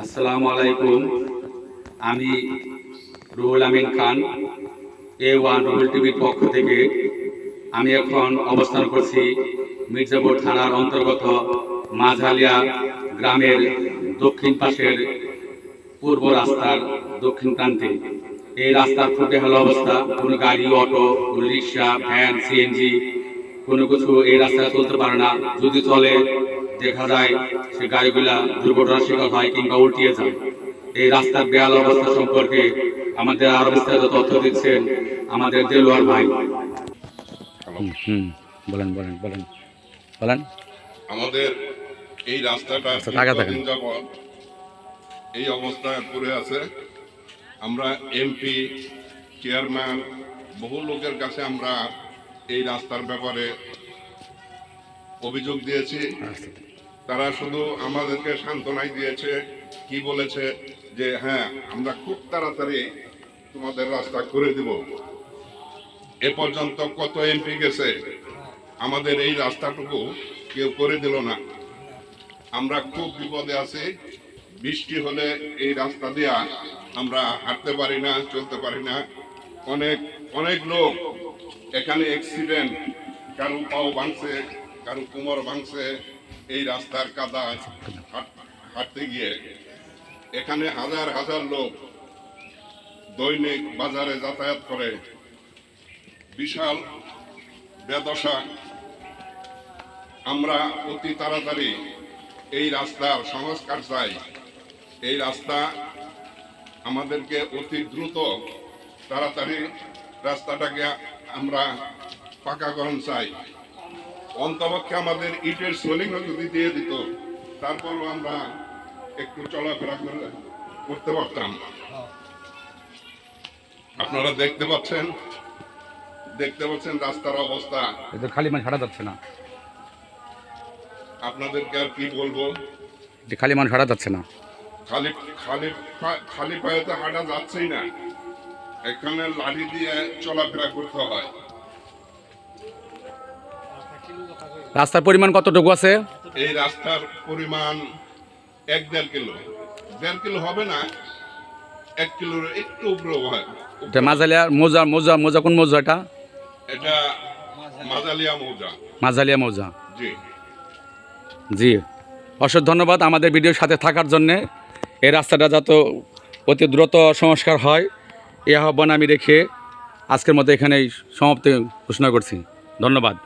আসসালামু আলাইকুম। আমি রুহুল আমিন খান এ ওয়ান রুহুল টিভির পক্ষ থেকে আমি এখন অবস্থান করছি মির্জাপুর থানার অন্তর্গত মাঝালিয়া গ্রামের দক্ষিণ পাশের পূর্ব রাস্তার দক্ষিণ প্রান্তে। এই রাস্তার ফুটে হলো অবস্থা, কোনো গাড়ি, অটো রিক্সা, ভ্যান, সিএনজি কোনো কিছু এই রাস্তায় চলতে পারে না। যদি চলে দেখা যায় সে গাড়িগুলা দুর্ঘটনার শিকার হয় কিংবা উল্টিয়ে যায়। এই রাস্তার বেয়াল অবস্থা সম্পর্কে আমাদের আরও বিস্তারিত তথ্য দিচ্ছেন আমাদের দেলোয়ার ভাই। হুম বলেন বলেন বলেন বলেন। আমাদের এই রাস্তাটা আচ্ছা, এই অবস্থায় পড়ে আছে। আমরা এমপি চেয়ারম্যান বহু লোকের কাছে আমরা এই রাস্তার ব্যাপারে অভিযোগ দিয়েছি। তারা শুধু আমাদেরকে সান্ত্বনাই দিয়েছে, কি বলেছে, যে হ্যাঁ আমরা খুব তাড়াতাড়ি তোমাদের রাস্তা করে দিব। এ পর্যন্ত কত এমপি গেছে, আমাদের এই রাস্তাটুকু কেউ করে দিল না। আমরা খুব বিপদে আছি, বৃষ্টি হলে এই রাস্তা দিয়া আমরা হাঁটতে পারি না, চলতে পারি না। অনেক অনেক লোক এখানে অ্যাক্সিডেন্ট কারও পাও ভাঙছে কারও কোমর ভাঙছে, এই রাস্তার কাদা হাঁট- হাঁটতে গিয়ে। এখানে হাজার হাজার লোক দৈনিক বাজারে যাতায়াত করে। বিশাল বেদশা। আমরা অতি তাড়াতাড়ি এই রাস্তার সংস্কার চাই। এই রাস্তা আমাদেরকে অতি দ্রুত, তাড়াতাড়ি রাস্তাটাকে আমরা পাকাকরণ চাই। অন্তপক্ষে আমাদের ইটের সোলিংও যদি দিয়ে দিত তারপরও আমরা একটু চলাফেরা করে করতে পারতাম আপনারা দেখতে পাচ্ছেন দেখতে পাচ্ছেন রাস্তার অবস্থা। এ তো খালি মানে হাঁটা যাচ্ছে না। আপনাদেরকে আর কি বলব? খালি মানুষ হাঁটা যাচ্ছে না। খালি খালি খালি পায়েতে হাঁটা যাচ্ছেই না। এখানে লাঠি দিয়ে চলাফেরা করতে হয়। রাস্তার পরিমাণ কতটুকু আছে? এই রাস্তার পরিমাণ এক দেড় কিলো। দেড় কিলো হবে না এক কিলোর একটু উপরে হয়। এটা মাঝালিয়া মৌজা মৌজা মৌজা কোন মৌজা এটা? এটা মাজালিয়া মৌজা। মাঝালিয়া মৌজা। জি। জি। অসংখ্য ধন্যবাদ আমাদের ভিডিওর সাথে থাকার জন্যে। এই রাস্তাটা যত অতি দ্রুত সংস্কার হয়। এই আহ্বান আমি রেখে আজকের মতো এখানেই সমাপ্তি ঘোষণা করছি। ধন্যবাদ।